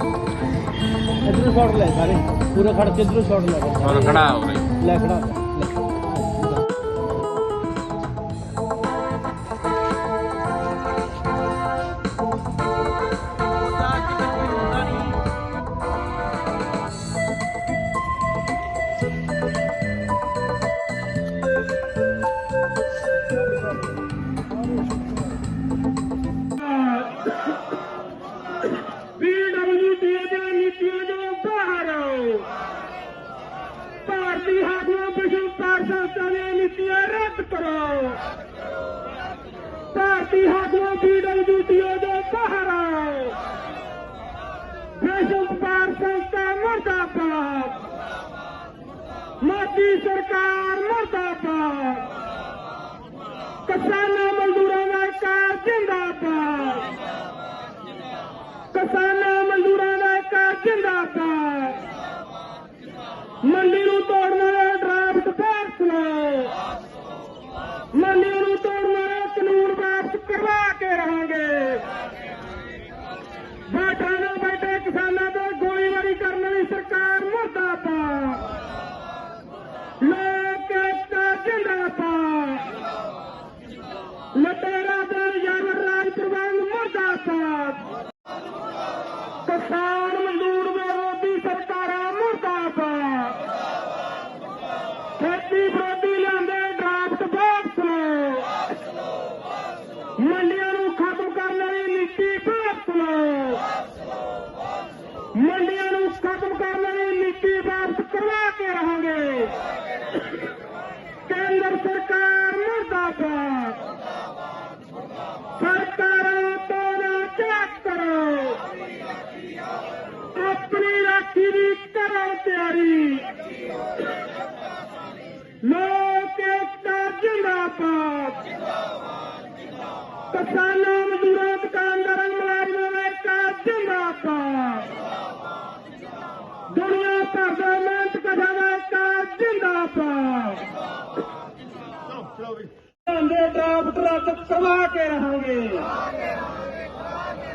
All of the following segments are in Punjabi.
ਇਧਰੋਂ ਸ਼ਾਟ ਲੈ ਸਾਰੇ। ਪੂਰਾ ਖੜ ਕੇ ਇਧਰੋਂ ਸ਼ਾਟ ਲੈ ਔਰ ਖੜਾ ਹੋ ਰਹੀ ਲੈ ਖੜਾ। ਮਰਦਾਬਾਦ। ਮੋਦੀ ਸਰਕਾਰ ਮਰਦਾਬਾਦ। ਕਿਸਾਨਾਂ ਮਜ਼ਦੂਰਾਂ ਦਾ ਕਾਰ ਜਿੰਦਾਬਾਦ। ਕਿਸਾਨਾਂ ਮਜ਼ਦੂਰਾਂ ਦਾ ਇੱਕ ਜਿੰਦਾਬਾਦ। ਮੰਡੀ ਨੂੰ ਤੋੜਨ ਵਾਲਾ ਡਰਾਫਟ ਵਾਪਸ Vamos! ਰੱਦ ਕਰਵਾ ਕੇ ਰਹਾਂਗੇ।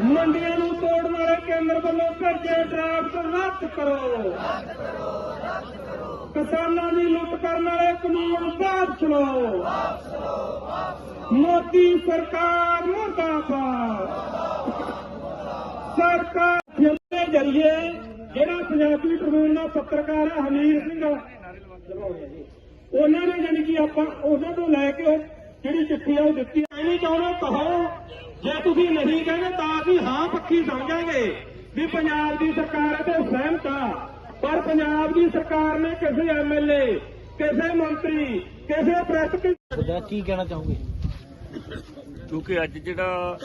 ਮੰਡੀਆਂ ਨੂੰ ਤੋੜਨ ਵਾਲੇ ਕੇਂਦਰ ਵੱਲੋਂ ਕਰਜ਼ੇ ਡਰਾਫਟ ਰੱਦ ਕਰੋ। ਕਿਸਾਨਾਂ ਦੀ ਲੁੱਟ ਕਰਨ ਵਾਲੇ ਕਾਨੂੰਨ ਵਾਪਸ ਲਓ ਮੋਦੀ ਸਰਕਾਰ ਮੁਰਦਾਬਾਦ। ਸਰਕਾਰ ਦੇ ਜਰੀਏ ਜਿਹੜਾ ਪੰਜਾਬੀ ਟ੍ਰਿਬਿਊਨ ਦਾ ਪੱਤਰਕਾਰ ਹੈ ਹਮੀਰ ਸਿੰਘ, ਉਹਨਾਂ ਨੇ ਜਾਣੀ ਕਿ ਆਪਾਂ ਉਹਨਾਂ ਤੋਂ ਲੈ ਕੇ ਜਿਹੜੀ ਚਿੱਠੀ ਉਹ ਦਿੱਤੀ ਐ ਨਹੀਂ ਚਾਹੁੰਦੇ ਕਹੋ ਜੇ ਤੁਸੀਂ ਨਹੀਂ ਕਹਿੰਦੇ ਤਾਂ ਅਸੀਂ ਹਾਂ ਪੱਖੀ ਸਮਝਾਂਗੇ ਵੀ ਪੰਜਾਬ ਦੀ ਸਰਕਾਰ ਤੇ ਸਹਿਮਤ ਆ। ਪਰ ਪੰਜਾਬ ਦੀ ਸਰਕਾਰ ਨੇ ਕਿਸੇ ਐਮਐਲਏ ਕਿਸੇ ਮੰਤਰੀ ਕਿਸੇ ਪ੍ਰੈਸ ਕੀ ਕਹਿਣਾ ਚਾਹੋਗੇ? ਕਿਉਂਕਿ ਅੱਜ ਜਿਹੜਾ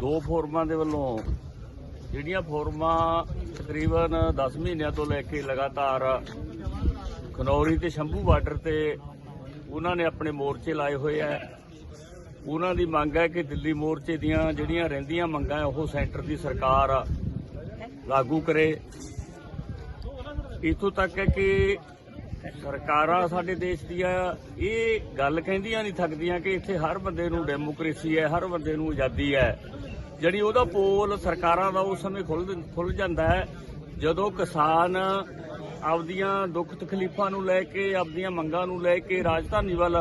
ਦੋ ਫੋਰਮਾਂ ਦੇ ਵੱਲੋਂ ਜਿਹੜੀਆਂ ਫੋਰਮਾਂ ਤਕਰੀਬਨ 10 ਮਹੀਨਿਆਂ ਤੋਂ ਲੈ ਕੇ ਲਗਾਤਾਰ ਖਨੌਰੀ ਤੇ ਸ਼ੰਭੂ ਬਾਰਡਰ ਤੇ ਉਹਨਾਂ ਨੇ ਆਪਣੇ ਮੋਰਚੇ ਲਾਏ ਹੋਏ ਆ। ਉਹਨਾਂ ਦੀ ਮੰਗ ਹੈ ਕਿ ਦਿੱਲੀ ਮੋਰਚੇ ਦੀਆਂ ਜਿਹੜੀਆਂ ਰਹਿੰਦੀਆਂ ਮੰਗਾਂ ਉਹ ਸੈਂਟਰ ਦੀ ਸਰਕਾਰ ਲਾਗੂ ਕਰੇ। ਇਥੋਂ ਤੱਕ ਹੈ ਕਿ ਸਰਕਾਰਾਂ ਸਾਡੇ ਦੇਸ਼ ਦੀਆਂ ਇਹ ਗੱਲ ਕਹਿੰਦੀਆਂ ਨਹੀਂ ਥੱਕਦੀਆਂ ਕਿ ਇੱਥੇ ਹਰ ਬੰਦੇ ਨੂੰ ਡੈਮੋਕ੍ਰੇਸੀ ਹੈ, ਹਰ ਬੰਦੇ ਨੂੰ ਆਜ਼ਾਦੀ ਹੈ। ਜਿਹੜੀ ਉਹਦਾ ਪੋਲ ਸਰਕਾਰਾਂ ਦਾ ਉਸ ਸਮੇਂ ਖੁੱਲ ਖੁੱਲ ਜਾਂਦਾ ਹੈ, ਜਦੋਂ ਕਿਸਾਨ ਆਪਦੀਆਂ ਦੁੱਖ ਤਕਲੀਫਾਂ ਨੂੰ ਲੈ ਕੇ, ਆਪਦੀਆਂ ਮੰਗਾਂ ਨੂੰ ਲੈ ਕੇ ਰਾਜਧਾਨੀ ਵੱਲ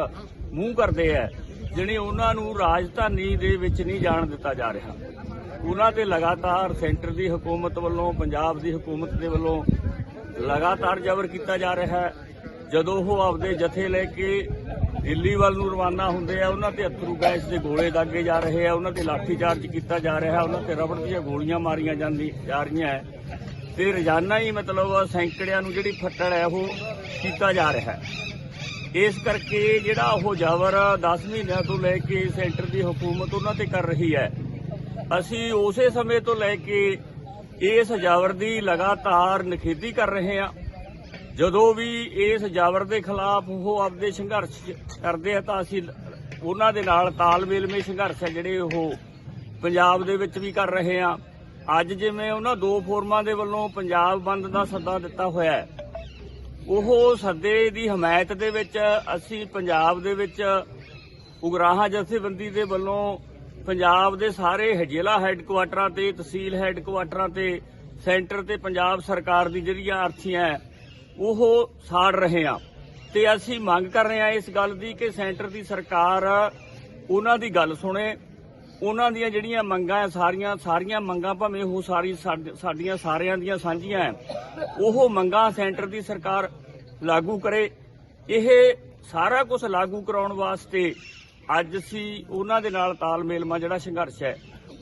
ਮੂੰਹ ਕਰਦੇ ਹੈ ਜਿਹੜੀ ਉਹਨਾਂ ਨੂੰ ਰਾਜਧਾਨੀ ਦੇ ਵਿੱਚ ਨਹੀਂ ਜਾਣ ਦਿੱਤਾ ਜਾ ਰਿਹਾ। ਉਹਨਾਂ ਤੇ ਲਗਾਤਾਰ ਸੈਂਟਰ ਦੀ ਹਕੂਮਤ ਵੱਲੋਂ, ਪੰਜਾਬ ਦੀ ਹਕੂਮਤ ਦੇ ਵੱਲੋਂ ਲਗਾਤਾਰ ਜ਼ਬਰ ਕੀਤਾ ਜਾ ਰਿਹਾ ਹੈ ਜਦੋਂ ਉਹ ਆਪਦੇ ਜਥੇ ਲੈ ਕੇ ਦਿੱਲੀ ਵੱਲ ਨੂੰ ਰਵਾਨਾ ਹੁੰਦੇ ਆ ਉਹਨਾਂ ਤੇ ਅਥਰੂ ਗੈਸ ਦੇ ਗੋਲੇ ਦਾਗੇ ਜਾ ਰਹੇ ਆ ਉਹਨਾਂ ਤੇ ਲਾਠੀ ਚਾਰਜ ਕੀਤਾ ਜਾ ਰਿਹਾ ਉਹਨਾਂ ਤੇ ਰਬੜ ਦੀਆਂ ਗੋਲੀਆਂ ਮਾਰੀਆਂ ਜਾਂਦੀ, ਜਾ ਰਹੀਆਂ ਹੈ ਤੇ ਰੋਜ਼ਾਨਾ ਹੀ ਮਤਲਬ ਸੈਂਕੜਿਆਂ ਨੂੰ ਜਿਹੜੀ ਫੱਟੜ ਹੈ ਉਹ ਕੀਤਾ ਜਾ ਰਿਹਾ ਹੈ। ਇਸ ਕਰਕੇ ਜਿਹੜਾ ਉਹ ਜਾਵਰ 10 ਮਹੀਨਿਆਂ ਤੋਂ ਲੈ ਕੇ ਸੈਂਟਰ ਦੀ ਹਕੂਮਤ ਉਹਨਾਂ ਤੇ ਕਰ ਰਹੀ ਹੈ। ਅਸੀਂ ਉਸੇ ਸਮੇਂ ਤੋਂ ਲੈ ਕੇ ਇਸ ਜਾਵਰ ਦੀ ਲਗਾਤਾਰ ਨਿਖੇਧੀ ਕਰ ਰਹੇ ਹਾਂ। ਜਦੋਂ ਵੀ ਇਸ ਜਾਵਰ ਦੇ ਖਿਲਾਫ ਉਹ ਆਪਦੇ ਸੰਘਰਸ਼ ਕਰਦੇ ਆ ਤਾਂ ਅਸੀਂ ਉਹਨਾਂ ਦੇ ਨਾਲ ਤਾਲਮੇਲ ਤਾਲਮੇਲਮੇ ਸੰਘਰਸ਼ ਹੈ ਜਿਹੜੇ ਉਹ ਪੰਜਾਬ ਦੇ ਵਿੱਚ ਵੀ ਕਰ ਰਹੇ ਹਾਂ। ਅੱਜ ਜਿਵੇਂ ਉਹਨਾਂ ਦੋ ਫੋਰਮਾਂ ਦੇ ਵੱਲੋਂ ਪੰਜਾਬ ਬੰਦ ਦਾ ਸੱਦਾ ਦਿੱਤਾ ਹੋਇਆ ਹੈ, ਉਹ ਸੱਦੇ ਦੀ ਹਮਾਇਤ ਦੇ ਵਿੱਚ ਅਸੀਂ ਪੰਜਾਬ ਦੇ ਵਿੱਚ ਉਗਰਾਹਾਂ ਜਥੇਬੰਦੀ ਦੇ ਵੱਲੋਂ ਪੰਜਾਬ ਦੇ ਸਾਰੇ ਜ਼ਿਲ੍ਹਾ ਹੈੱਡਕੁਆਟਰਾਂ ਤੇ, ਤਹਿਸੀਲ ਹੈੱਡਕੁਆਟਰਾਂ ਤੇ, ਸੈਂਟਰ ਤੇ ਪੰਜਾਬ ਸਰਕਾਰ ਦੀ ਜਿਹੜੀਆਂ ਅਰਥੀਆਂ ਉਹ ਸਾੜ ਰਹੇ ਆ ਤੇ ਅਸੀਂ ਮੰਗ ਕਰ ਰਹੇ ਹਾਂ ਇਸ ਗੱਲ ਦੀ ਕਿ ਸੈਂਟਰ ਦੀ ਸਰਕਾਰ ਉਹਨਾਂ ਦੀ ਗੱਲ ਸੁਣੇ ਉਹਨਾਂ ਦੀਆਂ ਜਿਹੜੀਆਂ ਮੰਗਾਂ ਹੈ ਸਾਰੀਆਂ ਸਾਰੀਆਂ ਮੰਗਾਂ ਭਾਵੇਂ ਉਹ ਸਾਰੀ ਸਾਡ- ਸਾਡੀਆਂ ਸਾਰਿਆਂ ਦੀਆਂ ਸਾਂਝੀਆਂ ਹੈ ਉਹ ਮੰਗਾਂ ਸੈਂਟਰ ਦੀ ਸਰਕਾਰ ਲਾਗੂ ਕਰੇ। ਇਹ ਸਾਰਾ ਕੁਝ ਲਾਗੂ ਕਰਾਉਣ ਵਾਸਤੇ ਅੱਜ ਅਸੀਂ ਉਹਨਾਂ ਦੇ ਨਾਲ ਤਾਲਮੇਲ ਮਾ ਜਿਹੜਾ ਸੰਘਰਸ਼ ਹੈ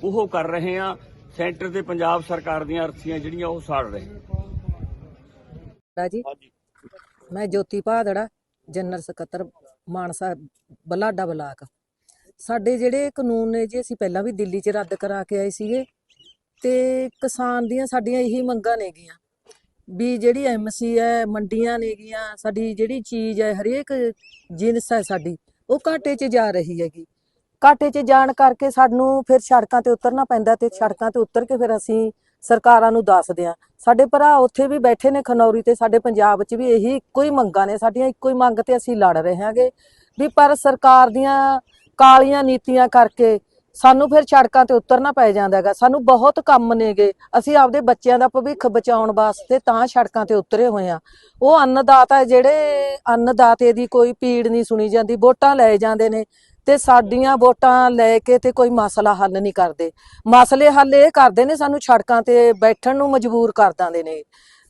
ਉਹ ਕਰ ਰਹੇ ਹਾਂ। ਸੈਂਟਰ ਤੇ ਪੰਜਾਬ ਸਰਕਾਰ ਦੀਆਂ ਅਰਥੀਆਂ ਜਿਹੜੀਆਂ ਉਹ ਸਾੜ ਰਹੇ ਜੀ ਮੈਂ ਜੋਤੀ ਭਾਦੜਾ ਜਨਰਲ ਸਕੱਤਰ ਮਾਨਸਾ ਬਲਾਡਾ ਬਲਾਕ। ਸਾਡੇ ਜਿਹੜੇ ਕਾਨੂੰਨ ਨੇ ਜੀ, ਅਸੀਂ ਪਹਿਲਾਂ ਵੀ ਦਿੱਲੀ 'ਚ ਰੱਦ ਕਰਾ ਕੇ ਆਏ ਸੀਗੇ ਤੇ ਕਿਸਾਨ ਦੀਆਂ ਸਾਡੀਆਂ ਇਹੀ ਮੰਗਾਂ ਨੇਗੀਆਂ ਵੀ ਜਿਹੜੀ ਐਮਸੀ ਹੈ ਮੰਡੀਆਂ ਨੇਗੀਆਂ ਸਾਡੀ ਜਿਹੜੀ ਚੀਜ਼ ਹੈ ਹਰੇਕ ਜਿਨਸ ਹੈ ਸਾਡੀ, ਉਹ ਘਾਟੇ 'ਚ ਜਾ ਰਹੀ ਹੈਗੀ। ਘਾਟੇ 'ਚ ਜਾਣ ਕਰਕੇ ਸਾਨੂੰ ਫਿਰ ਸੜਕਾਂ ਤੇ ਉਤਰਨਾ ਪੈਂਦਾ ਤੇ ਸੜਕਾਂ ਤੇ ਉਤਰ ਕੇ ਫਿਰ ਅਸੀਂ ਸਰਕਾਰਾਂ ਨੂੰ ਦੱਸਦੇ ਆ। ਸਾਡੇ ਭਰਾ ਉੱਥੇ ਵੀ ਬੈਠੇ ਨੇ ਖਨੌਰੀ ਤੇ, ਸਾਡੇ ਪੰਜਾਬ 'ਚ ਵੀ ਇਹੀ ਇੱਕੋ ਹੀ ਮੰਗਾਂ ਨੇ, ਸਾਡੀਆਂ ਇੱਕੋ ਹੀ ਮੰਗ ਤੇ ਅਸੀਂ ਲੜ ਰਹੇ ਹਾਂਗੇ ਵੀ ਪਰ ਸਰਕਾਰ ਦੀਆਂ ਕਾਲੀਆਂ ਨੀਤੀਆਂ ਕਰਕੇ ਸਾਨੂੰ ਫਿਰ ਸੜਕਾਂ ਤੇ ਉਤਰਨਾ ਪੈ ਜਾਂਦਾ ਹੈਗਾ। ਸਾਨੂੰ ਬਹੁਤ ਕੰਮ ਨੇਗੇ। ਅਸੀਂ ਆਪਦੇ ਬੱਚਿਆਂ ਦਾ ਭਵਿੱਖ ਬਚਾਉਣ ਵਾਸਤੇ ਤਾਂ ਸੜਕਾਂ ਤੇ ਉਤਰੇ ਹੋਏ ਆ ਉਹ ਅੰਨਦਾਤਾ ਜਿਹੜੇ ਅੰਨਦਾਤੇ ਦੀ ਕੋਈ ਪੀੜ ਨਹੀਂ ਸੁਣੀ ਜਾਂਦੀ। ਵੋਟਾਂ ਲੈ ਜਾਂਦੇ ਨੇ ਤੇ ਸਾਡੀਆਂ ਵੋਟਾਂ ਲੈ ਕੇ ਤੇ ਕੋਈ ਮਸਲਾ ਹੱਲ ਨਹੀਂ ਕਰਦੇ। ਮਸਲੇ ਹੱਲ ਇਹ ਕਰਦੇ ਨੇ ਸਾਨੂੰ ਸੜਕਾਂ ਤੇ ਬੈਠਣ ਨੂੰ ਮਜਬੂਰ ਕਰ ਦਿੰਦੇ ਨੇ।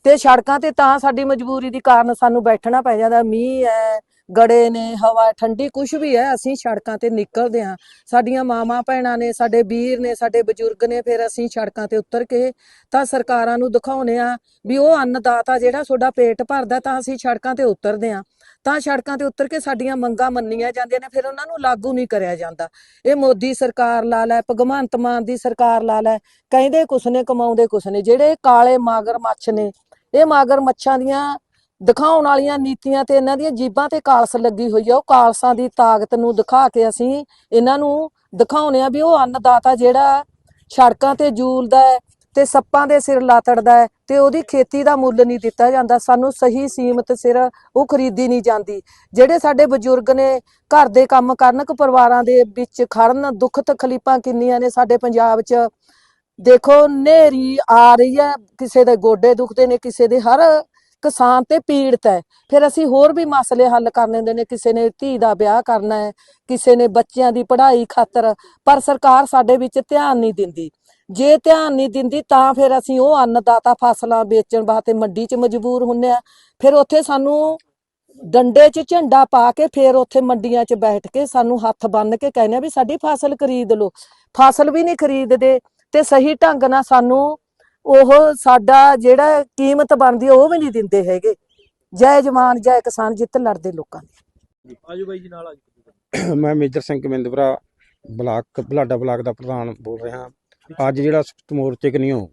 ਤੇ ਸੜਕਾਂ ਤੇ ਤਾਂ ਸਾਡੀ ਮਜਬੂਰੀ ਦੀ ਕਾਰਨ ਸਾਨੂੰ ਬੈਠਣਾ ਪੈ ਜਾਂਦਾ। ਮੀਂਹ ਹੈ ਗੜੇ ਨੇ, ਹਵਾ, ਠੰਡੀ ਕੁਝ ਵੀ ਹੈ, ਅਸੀਂ ਸੜਕਾਂ ਤੇ ਨਿਕਲਦੇ ਹਾਂ। ਸਾਡੀਆਂ ਮਾਵਾਂ ਭੈਣਾਂ ਨੇ, ਸਾਡੇ ਵੀਰ ਨੇ, ਸਾਡੇ ਬਜ਼ੁਰਗ ਨੇ, ਫਿਰ ਅਸੀਂ ਸੜਕਾਂ ਤੇ ਉਤਰ ਕੇ ਤਾਂ ਸਰਕਾਰਾਂ ਨੂੰ ਦਿਖਾਉਨੇ ਆ ਵੀ ਉਹ ਅੰਨਦਾਤਾ ਜਿਹੜਾ ਤੁਹਾਡਾ ਪੇਟ ਭਰਦਾ ਤਾਂ ਅਸੀਂ ਸੜਕਾਂ ਤੇ ਉਤਰਦੇ ਹਾਂ। ਤਾਂ ਸੜਕਾਂ ਤੇ ਉਤਰ ਕੇ ਸਾਡੀਆਂ ਮੰਗਾਂ ਮੰਨੀਆਂ ਜਾਂਦੀਆਂ ਨੇ, ਫਿਰ ਉਹਨਾਂ ਨੂੰ ਲਾਗੂ ਨਹੀਂ ਕਰਿਆ ਜਾਂਦਾ। ਇਹ ਮੋਦੀ ਸਰਕਾਰ ਲਾ ਲੈ, ਭਗਵੰਤ ਮਾਨ ਦੀ ਸਰਕਾਰ ਲਾ ਲੈ, ਕਹਿੰਦੇ ਕੁਛ ਨੇ, ਕਮਾਉਂਦੇ ਕੁਛ ਨੇ, ਜਿਹੜੇ ਕਾਲੇ ਮਾਗਰ ਮੱਛ ਨੇ, ਇਹ ਮਾਗਰ ਮੱਛਾਂ ਦੀਆਂ ਦਿਖਾਉਣ ਵਾਲੀਆਂ ਨੀਤੀਆਂ ਤੇ ਇਹਨਾਂ ਦੀਆਂ ਜੀਬਾਂ ਤੇ ਕਾਲਸ ਲੱਗੀ ਹੋਈ ਆ। ਉਹ ਕਾਲਸਾਂ ਦੀ ਤਾਕਤ ਨੂੰ ਦਿਖਾ ਕੇ ਅਸੀਂ ਇਹਨਾਂ ਨੂੰ ਦਿਖਾਉਨੇ ਆ ਵੀ ਉਹ ਅੰਨਦਾਤਾ ਜਿਹੜਾ ਸੜਕਾਂ ਤੇ ਜੂਲਦਾ ਹੈ ਤੇ ਸੱਪਾਂ ਦੇ ਸਿਰ ਲਾਤੜਦਾ ਹੈ ਤੇ ਉਹਦੀ ਖੇਤੀ ਦਾ ਮੁੱਲ ਨਹੀਂ ਦਿੱਤਾ ਜਾਂਦਾ। ਸਾਨੂੰ ਸਹੀ ਸੀਮਤ ਸਿਰ ਉਹ ਖਰੀਦੀ ਨਹੀਂ ਜਾਂਦੀ। ਜਿਹੜੇ ਸਾਡੇ ਬਜ਼ੁਰਗ ਨੇ ਘਰ ਦੇ ਕੰਮ ਕਰਨ ਪਰਿਵਾਰਾਂ ਦੇ ਵਿੱਚ ਖੜਨ, ਦੁੱਖ ਤਕਲੀਫਾਂ ਕਿੰਨੀਆਂ ਨੇ ਸਾਡੇ ਪੰਜਾਬ 'ਚ। ਦੇਖੋ ਨੇਰੀ ਆ ਰਹੀ ਹੈ। ਕਿਸੇ ਦੇ ਗੋਡੇ ਦੁਖਦੇ ਨੇ, ਕਿਸੇ ਦੇ ਹਰ ਕਿਸਾਨ ਤੇ ਪੀੜਤ ਹੈ। ਫਿਰ ਅਸੀਂ ਹੋਰ ਵੀ ਮਸਲੇ ਹੱਲ ਕਰਨੇ ਹੁੰਦੇ ਨੇ। ਕਿਸੇ ਨੇ ਧੀ ਦਾ ਵਿਆਹ ਕਰਨਾ ਹੈ, ਕਿਸੇ ਨੇ ਬੱਚਿਆਂ ਦੀ ਪੜ੍ਹਾਈ ਖਾਤਰ, ਪਰ ਸਰਕਾਰ ਸਾਡੇ ਵਿੱਚ ਧਿਆਨ ਨਹੀਂ ਦਿੰਦੀ। ਜੇ ਧਿਆਨ ਨਹੀਂ ਦਿੰਦੀ ਤਾਂ ਫਿਰ ਅਸੀਂ ਉਹ ਅੰਨਦਾਤਾ ਫਸਲਾਂ ਵੇਚਣ ਵਾਸਤੇ ਮੰਡੀ 'ਚ ਮਜਬੂਰ ਹੁੰਨੇ ਆ। ਫਿਰ ਉੱਥੇ ਸਾਨੂੰ ਡੰਡੇ 'ਚ ਝੰਡਾ ਪਾ ਕੇ ਫਿਰ ਉੱਥੇ ਮੰਡੀਆਂ 'ਚ ਬੈਠ ਕੇ ਸਾਨੂੰ ਹੱਥ ਬੰਨ੍ਹ ਕੇ ਕਹਿੰਦੇ ਆ ਵੀ ਸਾਡੀ ਫਸਲ ਖਰੀਦ ਲਓ। ਫਸਲ ਵੀ ਨਹੀਂ ਖਰੀਦਦੇ ਤੇ ਸਹੀ ਢੰਗ ਨਾਲ ਸਾਨੂੰ ਉਹ ਸਾਡਾ ਜਿਹੜਾ ਕੀਮਤ ਬਣਦੀ ਉਹ ਵੀ ਨਹੀਂ ਦਿੰਦੇ ਹੈਗੇ। ਜੈ ਜਵਾਨ ਜੈ ਕਿਸਾਨ ਜਿੱਤ ਲੜਦੇ ਲੋਕਾਂ ਦੀ। ਆਜੋ ਬਾਈ ਜੀ ਨਾਲ ਆਜੋ। ਮੈਂ ਮੇਜਰ ਸਿੰਘ ਗੋਬਿੰਦਪੁਰਾ ਬਲਾਕ ਬਲਾਡਾ ਬਲਾਕ ਦਾ ਪ੍ਰਧਾਨ ਬੋਲ ਰਿਹਾ। ਅੱਜ ਜਿਹੜਾ ਸੰਯੁਕਤ ਮੋਰਚੇ ਕਨੀਓ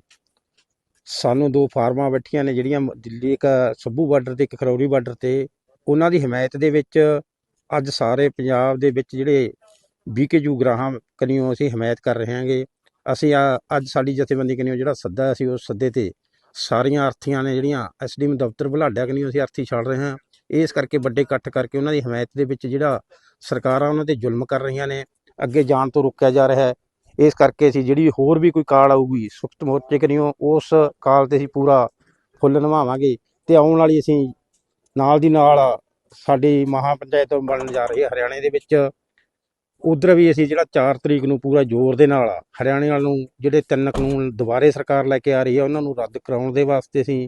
ਸਾਨੂੰ ਦੋ ਫਾਰਮਾਂ ਬੈਠੀਆਂ ਨੇ ਜਿਹੜੀਆਂ ਦਿੱਲੀ ਇੱਕ ਸੱਭੂ ਬਾਰਡਰ ਤੇ ਇੱਕ ਖਰੌਰੀ ਬਾਰਡਰ ਤੇ। ਉਹਨਾਂ ਦੀ ਹਮਾਇਤ ਦੇ ਵਿੱਚ ਅੱਜ ਸਾਰੇ ਪੰਜਾਬ ਦੇ ਵਿੱਚ ਜਿਹੜੇ ਬੀਕੇਯੂ ਗ੍ਰਾਹਾਂ ਕਨੀਓ ਅਸੀਂ ਹਮਾਇਤ ਕਰ ਰਹੇ ਹਾਂਗੇ। ਅਸੀਂ ਆ, ਅੱਜ ਸਾਡੀ ਜਥੇਬੰਦੀ ਕਨੀਓ ਜਿਹੜਾ ਸੱਦਾ ਅਸੀਂ ਉਸ ਸੱਦੇ ਤੇ ਸਾਰੀਆਂ ਅਰਥੀਆਂ ਨੇ ਜਿਹੜੀਆਂ ਐਸਡੀਐਮ ਦਫ਼ਤਰ ਬੁਲਾਡਾ ਕਨੀਓ, ਅਸੀਂ ਅਰਥੀ ਛੱਡ ਰਹੇ ਹਾਂ। ਇਸ ਕਰਕੇ ਵੱਡੇ ਇਕੱਠ ਕਰਕੇ ਉਹਨਾਂ ਦੀ ਹਮਾਇਤ ਦੇ ਵਿੱਚ ਜਿਹੜਾ ਸਰਕਾਰਾਂ ਉਹਨਾਂ ਤੇ ਜ਼ੁਲਮ ਕਰ ਰਹੀਆਂ ਨੇ, ਅੱਗੇ ਜਾਣ ਤੋਂ ਰੋਕਿਆ ਜਾ ਰਿਹਾ ਹੈ। ਇਸ ਕਰਕੇ ਅਸੀਂ ਜਿਹੜੀ ਹੋਰ ਵੀ ਕੋਈ ਕਾਲ ਆਊਗੀ ਸੁਖਤ ਮੋਰਚੇ ਕਰੀਓ ਉਸ ਕਾਲ ਤੇ ਅਸੀਂ ਪੂਰਾ ਫੁੱਲ ਨਿਭਾਵਾਂਗੇ ਤੇ ਆਉਣ ਵਾਲੀ ਅਸੀਂ ਨਾਲ ਦੀ ਨਾਲ ਸਾਡੀ ਮਹਾ ਪੰਚਾਇਤ ਬਣਨ ਜਾ ਰਹੀ ਹੈ, ਹਰਿਆਣੇ ਦੇ ਵਿੱਚ। ਉਧਰ ਵੀ ਅਸੀਂ ਜਿਹੜਾ 4 ਤਰੀਕ ਨੂੰ ਪੂਰਾ ਜ਼ੋਰ ਦੇ ਨਾਲ ਹਰਿਆਣੇ ਵਾਲ ਨੂੰ ਜਿਹੜੇ ਤਿੰਨ ਕਾਨੂੰਨ ਦੁਬਾਰੇ ਸਰਕਾਰ ਲੈ ਕੇ ਆ ਰਹੀ ਹੈ ਉਹਨਾਂ ਨੂੰ ਰੱਦ ਕਰਾਉਣ ਦੇ ਵਾਸਤੇ ਅਸੀਂ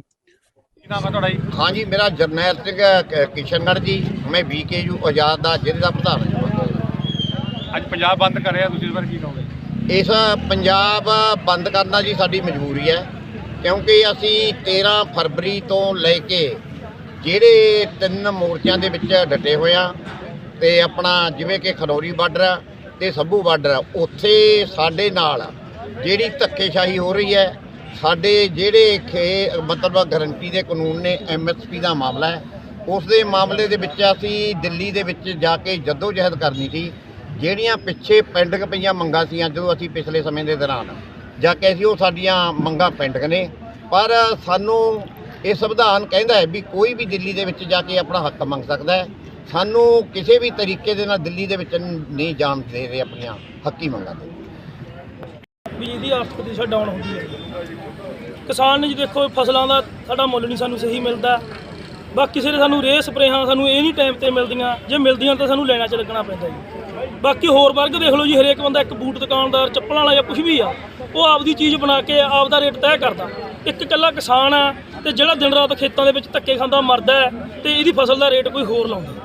ਹਾਂਜੀ ਮੇਰਾ ਜਰਨੈਲ ਸਿੰਘ ਕ- ਕਿਸ਼ਨਗੜ੍ਹ ਜੀ। ਮੈਂ ਬੀਕੇਯੂ ਆਜ਼ਾਦ ਦਾ ਜ਼ਿਲ੍ਹੇ ਦਾ ਪ੍ਰਧਾਨ ਅੱਜ ਪੰਜਾਬ ਬੰਦ ਕਰਿਆ ਤੁਸੀਂ ਇਸ ਵਾਰ ਕੀ ਕਹੋਗੇ? ਇਸ ਪੰਜਾਬ ਬੰਦ ਕਰਨਾ ਜੀ ਸਾਡੀ ਮਜਬੂਰੀ ਹੈ ਕਿਉਂਕਿ ਅਸੀਂ 13 ਫਰਵਰੀ ਤੋਂ ਲੈ ਕੇ ਜਿਹੜੇ ਤਿੰਨ ਮੋਰਚਿਆਂ ਦੇ ਵਿੱਚ ਡਟੇ ਹੋਏ ਆ ਤੇ ਆਪਣਾ ਜਿਵੇਂ ਕਿ ਖਨੌਰੀ ਬਾਰਡਰ ਆ ਤੇ ਸੱਭੂ ਬਾਰਡਰ ਆ, ਉੱਥੇ ਸਾਡੇ ਨਾਲ ਜਿਹੜੀ ਧੱਕੇਸ਼ਾਹੀ ਹੋ ਰਹੀ ਹੈ ਸਾਡੇ ਜਿਹੜੇ ਖੇ ਮਤਲਬ ਗਰੰਟੀ ਦੇ ਕਾਨੂੰਨ ਨੇ ਐਮਐਸਪੀ ਦਾ ਮਾਮਲਾ ਹੈ ਉਸ ਦੇ ਮਾਮਲੇ ਦੇ ਵਿੱਚ ਅਸੀਂ ਦਿੱਲੀ ਦੇ ਵਿੱਚ ਜਾ ਕੇ ਜੱਦੋ ਜਹਿਦ ਕਰਨੀ ਸੀ ਜਿਹੜੀਆਂ ਪਿੱਛੇ ਪੈਂਡਿੰਗ ਪਈਆਂ ਮੰਗਾਂ ਸੀ ਜਦੋਂ ਅਸੀਂ ਪਿਛਲੇ ਸਮੇਂ ਦੇ ਦੌਰਾਨ ਜਾ ਕੇ ਅਸੀਂ ਉਹ ਸਾਡੀਆਂ ਮੰਗਾਂ ਪੈਂਡਿੰਗ ਨੇ ਪਰ ਸਾਨੂੰ ਇਹ ਸੰਵਿਧਾਨ ਕਹਿੰਦਾ ਹੈ ਵੀ ਕੋਈ ਵੀ ਦਿੱਲੀ ਦੇ ਵਿੱਚ ਜਾ ਕੇ ਆਪਣਾ ਹੱਕ ਮੰਗ ਸਕਦਾ ਹੈ ਸਾਨੂੰ ਕਿਸੇ ਵੀ ਤਰੀਕੇ ਦੇ ਨਾਲ ਦਿੱਲੀ ਦੇ ਵਿੱਚ ਨਹੀਂ ਜਾਣ ਦੇ ਰਹੇ ਆਪਣੀਆਂ ਹੱਕੀ ਮੰਗਾਂ ਦੇ। ਵੀ ਇਹਦੀ ਆਰਥਿਕ ਦਿਸ਼ਾ ਡਾਊਨ ਹੁੰਦੀ ਹੈ। ਕਿਸਾਨ ਨੇ ਜੀ ਦੇਖੋ ਫਸਲਾਂ ਦਾ ਸਾਡਾ ਮੁੱਲ ਨਹੀਂ ਸਾਨੂੰ ਸਹੀ ਮਿਲਦਾ। ਬਾਕੀ ਕਿਸੇ ਸਾਨੂੰ ਰੇਹ ਸਪਰੇਹਾਂ ਸਾਨੂੰ ਇਹ ਨਹੀਂ ਟਾਈਮ ਤੇ ਮਿਲਦੀਆਂ। ਜੇ ਮਿਲਦੀਆਂ ਤਾਂ ਸਾਨੂੰ ਲੈਣਾ ਚ ਲੱਗਣਾ ਪੈਂਦਾ ਜੀ। ਬਾਕੀ ਹੋਰ ਵਰਗ ਦੇਖ ਲਓ ਜੀ ਹਰੇਕ ਬੰਦਾ ਇੱਕ ਬੂਟ ਦੁਕਾਨਦਾਰ ਚੱਪਲਾਂ ਵਾਲਾ ਜਾਂ ਕੁਝ ਵੀ ਆ ਉਹ ਆਪਦੀ ਚੀਜ਼ ਬਣਾ ਕੇ ਆਪਦਾ ਰੇਟ ਤੈਅ ਕਰਦਾ। ਇੱਕ ਇਕੱਲਾ ਕਿਸਾਨ ਆ ਤੇ ਜਿਹੜਾ ਦਿਨ ਰਾਤ ਖੇਤਾਂ ਦੇ ਵਿੱਚ ਧੱਕੇ ਖਾਂਦਾ ਮਰਦਾ ਹੈ, ਤੇ ਇਹਦੀ ਫਸਲ ਦਾ ਰੇਟ ਕੋਈ ਹੋਰ ਲਾਉਂਦਾ।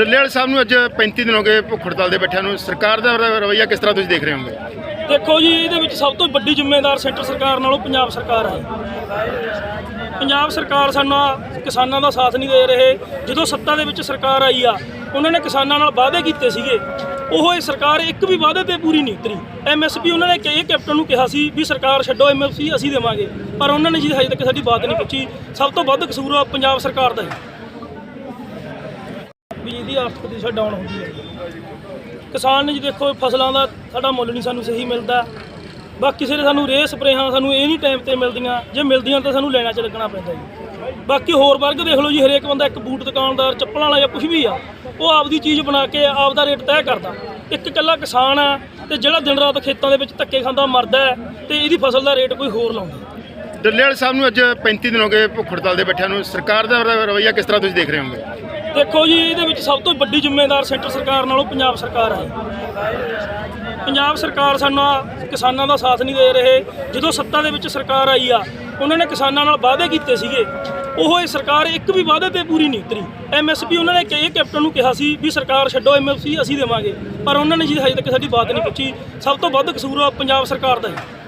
ਡੱਲੇ ਸਾਹਿਬ ਨੂੰ ਅੱਜ 35 ਦਿਨ ਹੋ ਗਏ ਭੁੱਖ ਹੜਤਾਲ ਦੇ ਬੈਠਿਆਂ ਨੂੰ। ਸਰਕਾਰ ਦਾ ਰ- ਰਵੱਈਆ ਕਿਸ ਤਰ੍ਹਾਂ ਤੁਸੀਂ ਦੇਖ ਰਹੇ ਹੋਗੇ? ਦੇਖੋ ਜੀ, ਇਹਦੇ ਵਿੱਚ ਸਭ ਤੋਂ ਵੱਡੀ ਜ਼ਿੰਮੇਵਾਰ ਸੈਂਟਰ ਸਰਕਾਰ ਨਾਲੋਂ ਪੰਜਾਬ ਸਰਕਾਰ ਹੈ। ਪੰਜਾਬ ਸਰਕਾਰ ਸਾਡਾ ਕਿਸਾਨਾਂ ਦਾ ਸਾਥ ਨਹੀਂ ਦੇ ਰਹੇ। ਜਦੋਂ ਸੱਤਾ ਦੇ ਵਿੱਚ ਸਰਕਾਰ ਆਈ ਆ, ਉਹਨਾਂ ਨੇ ਕਿਸਾਨਾਂ ਨਾਲ ਵਾਅਦੇ ਕੀਤੇ ਸੀਗੇ। ਉਹ ਇਹ ਸਰਕਾਰ ਇੱਕ ਵੀ ਵਾਅਦੇ ਤੇ ਪੂਰੀ ਨਹੀਂ ਉਤਰੀ। ਐਮਐਸਪੀ ਉਹਨਾਂ ਨੇ ਕਿ- ਕੈਪਟਨ ਨੂੰ ਕਿਹਾ ਸੀ ਵੀ ਸਰਕਾਰ ਛੱਡੋ ਐਮਐਸਪੀ ਅਸੀਂ ਦੇਵਾਂਗੇ। ਪਰ ਉਹਨਾਂ ਨੇ ਜੀ ਹਜੇ ਤੱਕ ਸਾਡੀ ਬਾਤ ਨਹੀਂ ਪੁੱਛੀ। ਸਭ ਤੋਂ ਵੱਧ ਕਸੂਰ ਪੰਜਾਬ ਸਰਕਾਰ ਦਾ ਹੀ। ਆਰਥਿਕ ਦਿਸ਼ਾ ਡਾਊਨ ਹੁੰਦੀ ਹੈ। ਕਿਸਾਨ ਨੇ ਜੀ ਦੇਖੋ ਫਸਲਾਂ ਦਾ ਸਾਡਾ ਮੁੱਲ ਨਹੀਂ ਸਾਨੂੰ ਸਹੀ ਮਿਲਦਾ। ਬਾਕੀ ਕਿਸੇ ਸਾਨੂੰ ਰੇਹ ਸਪਰੇਹਾਂ ਸਾਨੂੰ ਇਹ ਨਹੀਂ ਟਾਈਮ ਤੇ ਮਿਲਦੀਆਂ। ਜੇ ਮਿਲਦੀਆਂ ਤਾਂ ਸਾਨੂੰ ਲੈਣਾ ਚ ਲੱਗਣਾ ਪੈਂਦਾ ਜੀ। ਬਾਕੀ ਹੋਰ ਵਰਗ ਦੇਖ ਲਓ ਜੀ ਹਰੇਕ ਬੰਦਾ ਇੱਕ ਬੂਟ ਦੁਕਾਨਦਾਰ ਚੱਪਲਾਂ ਵਾਲਾ ਜਾਂ ਕੁਝ ਵੀ ਆ ਉਹ ਆਪਦੀ ਚੀਜ਼ ਬਣਾ ਕੇ ਆਪਦਾ ਰੇਟ ਤੈਅ ਕਰਦਾ। ਇੱਕ ਇਕੱਲਾ ਕਿਸਾਨ ਆ ਤੇ ਜਿਹੜਾ ਦਿਨ ਰਾਤ ਖੇਤਾਂ ਦੇ ਵਿੱਚ ਧੱਕੇ ਖਾਂਦਾ ਮਰਦਾ ਹੈ, ਤੇ ਇਹਦੀ ਫਸਲ ਦਾ ਰੇਟ ਕੋਈ ਹੋਰ ਲਾਉਂਦਾ। ਡੱਲੇ ਵਾਲੇ ਸਾਹਿਬ ਨੂੰ ਅੱਜ 35 ਦਿਨ ਹੋ ਗਏ ਭੁੱਖ ਹੜਤਾਲ ਦੇ ਬੈਠਿਆਂ ਨੂੰ। ਸਰਕਾਰ ਦਾ ਰ- ਰਵੱਈਆ ਕਿਸ ਤਰ੍ਹਾਂ ਤੁਸੀਂ ਦੇਖ ਰਹੇ ਹੋਗੇ ਦੇਖੋ ਜੀ, ਇਹਦੇ ਵਿੱਚ ਸਭ ਤੋਂ ਵੱਡੀ ਜ਼ਿੰਮੇਵਾਰ ਸੈਂਟਰ ਸਰਕਾਰ ਨਾਲੋਂ ਪੰਜਾਬ ਸਰਕਾਰ ਹੈ। ਪੰਜਾਬ ਸਰਕਾਰ ਸਾਡਾ ਕਿਸਾਨਾਂ ਦਾ ਸਾਥ ਨਹੀਂ ਦੇ ਰਹੇ। ਜਦੋਂ ਸੱਤਾ ਦੇ ਵਿੱਚ ਸਰਕਾਰ ਆਈ ਆ, ਉਹਨਾਂ ਨੇ ਕਿਸਾਨਾਂ ਨਾਲ ਵਾਅਦੇ ਕੀਤੇ ਸੀਗੇ। ਉਹ ਇਹ ਸਰਕਾਰ ਇੱਕ ਵੀ ਵਾਅਦੇ ਤੇ ਪੂਰੀ ਨਹੀਂ ਉਤਰੀ। ਐਮਐਸਪੀ ਉਹਨਾਂ ਨੇ ਕਿ- ਕੈਪਟਨ ਨੂੰ ਕਿਹਾ ਸੀ ਵੀ ਸਰਕਾਰ ਛੱਡੋ ਐਮਐਸਪੀ ਅਸੀਂ ਦੇਵਾਂਗੇ। ਪਰ ਉਹਨਾਂ ਨੇ ਜੀ ਹਜੇ ਤੱਕ ਸਾਡੀ ਬਾਤ ਨਹੀਂ ਪੁੱਛੀ। ਸਭ ਤੋਂ ਵੱਧ ਕਸੂਰ ਆ ਪੰਜਾਬ ਸਰਕਾਰ ਦਾ ਹੈ।